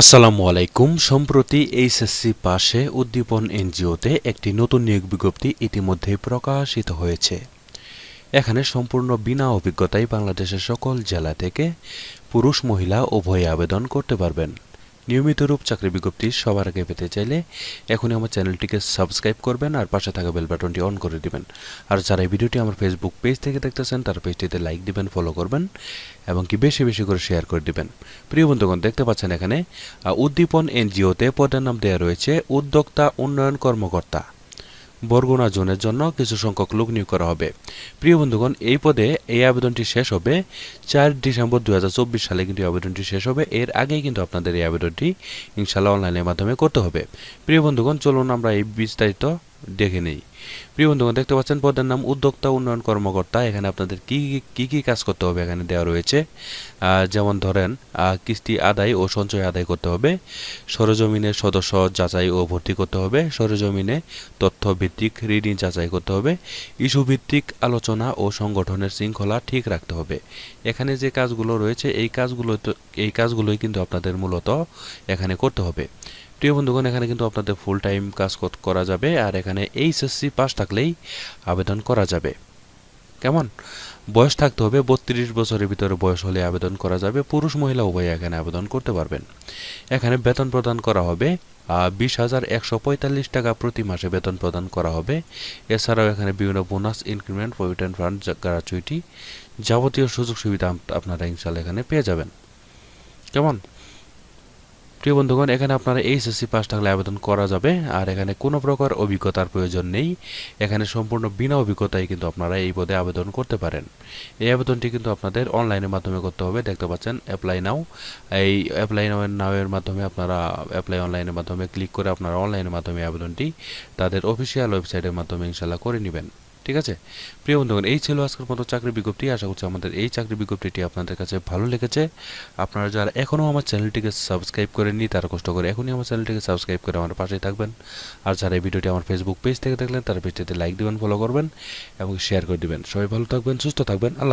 আসসালামু আলাইকুম। সম্প্রতি এইচএসসি পাশে উদ্দীপন এনজিওতে একটি নতুন নিয়োগ বিজ্ঞপ্তি ইতিমধ্যে প্রকাশিত হয়েছে। এখানে সম্পূর্ণ বিনা অভিজ্ঞতায় বাংলাদেশের সকল জেলা থেকে পুরুষ, মহিলা উভয়ে আবেদন করতে পারবেন। নিয়মিত রূপ চাকরি বিজ্ঞপ্তি সবার আগে পেতে চাইলে এখনই আমার চ্যানেলটিকে সাবস্ক্রাইব করবেন আর পাশে থাকা বেল বাটনটি অন করে দিবেন। আর যারা এই ভিডিওটি আমার ফেসবুক পেজ থেকে দেখতেছেন, তার পেজটিতে লাইক দিবেন ফলো করবেন এবং কি বেশি বেশি করে শেয়ার করে দিবেন। প্রিয় বন্ধুগণ, দেখতে পাচ্ছেন এখানে উদ্দীপন এনজিওতে পদের নাম দেওয়া রয়েছে উদ্যোক্তা উন্নয়ন কর্মকর্তা। বরগুনা জোনের জন্য কিছু সংখ্যক লোক নিয়োগ করা হবে। প্রিয় বন্ধুগণ, এই পদে এই আবেদনটি শেষ হবে। চার ডিসেম্বর দু হাজার চব্বিশ সালে কিন্তু আবেদনটি শেষ হবে। এর আগেই কিন্তু আপনাদের এই আবেদনটি ইনশাল্লাহ অনলাইনের মাধ্যমে করতে হবে। প্রিয় বন্ধুগণ, চলুন আমরা এই বিস্তারিত দেখে নেই। প্রিয় বন্ধুগণ, দেখতে পাচ্ছেন পদের নাম উদ্যোক্তা উন্নয়ন কর্মকর্তা। এখানে আপনাদের কি, কি- কি কাজ করতে হবে এখানে দেওয়া রয়েছে? যেমন ধরেন কিস্তি আদায় ও সঞ্চয় আদায় করতে হবে। সরজমিনের সদস্য যাচাই ও ভর্তি করতে হবে। সরজমিনে তথ্য ভিত্তিক রিডিং যাচাই করতে হবে। ইস্যু ভিত্তিক আলোচনা ও সংগঠনের শৃঙ্খলা ঠিক রাখতে হবে। এখানে যে কাজগুলো রয়েছে, এই কাজগুলো এই কাজগুলোই কিন্তু আপনাদের মূলত এখানে করতে হবে। প্রিয় বন্ধুগণ, এখানে কিন্তু আপনাদের ফুল টাইম কাজ করা যাবে। আর এখানে এইচএসসি পাস থাকলেই আবেদন করা যাবে। কেমন? বয়স থাকতে হবে, বত্রিশ বছরের ভিতরে বয়স হলে আবেদন করা যাবে, পুরুষ মহিলা উভয়ে এখানে আবেদন করতে পারবেন। এখানে বেতন প্রদান করা হবে বিশ হাজার একশো পঁয়তাল্লিশ টাকা প্রতি মাসে বেতন প্রদান করা হবে। এছাড়াও এখানে বিভিন্ন bonus, increment, provident fund, gratuity যাবতীয় সুযোগ সুবিধা আপ- আপনারা ইনশাল্লাহ এখানে পেয়ে যাবেন। কেমন? প্রিয় বন্ধুগণ, এখানে আপনারা এইচএসসি পাস থাকলে আবেদন করা যাবে, আর এখানে কোনো প্রকার অভিজ্ঞতার প্রয়োজন নেই। এখানে সম্পূর্ণ বিনা অভিজ্ঞতায় কিন্তু আপনারা এই পদে আবেদন করতে পারেন। এই আবেদনটি কিন্তু আপনাদের অনলাইনের মাধ্যমে করতে হবে। দেখতে পাচ্ছেন অ্যাপ্লাই নাও এই অ্যাপ্লাই নাও নাওয়ের মাধ্যমে আপনারা অ্যাপ্লাই অনলাইনের মাধ্যমে ক্লিক করে আপনারা অনলাইনের মাধ্যমে আবেদনটি তাদের অফিসিয়াল ওয়েবসাইটের মাধ্যমে ইনশাল্লাহ করে নেবেন। ঠিক আছে? প্রিয় বন্ধুগণ, এই ছিল আজকের মতো চাকরি বিজ্ঞপ্তি। আশা করছি আমাদের এই চাকরি বিজ্ঞপ্তিটি আপনাদের কাছে ভালো লেগেছে। আপনারা যারা এখনও আমার চ্যানেলটিকে সাবস্ক্রাইব করেননি, তারা কষ্ট করে এখনই আমার চ্যানেলটিকে সাবস্ক্রাইব করে আমার পাশে থাকবেন। আর যারা এই ভিডিওটি আমার ফেসবুক পেজ থেকে দেখলেন, তারা পেজটিতে লাইক দেবেন ফলো করবেন এবং শেয়ার করে দেবেন। সবাই ভালো থাকবেন, সুস্থ থাকবেন। আল্লাহ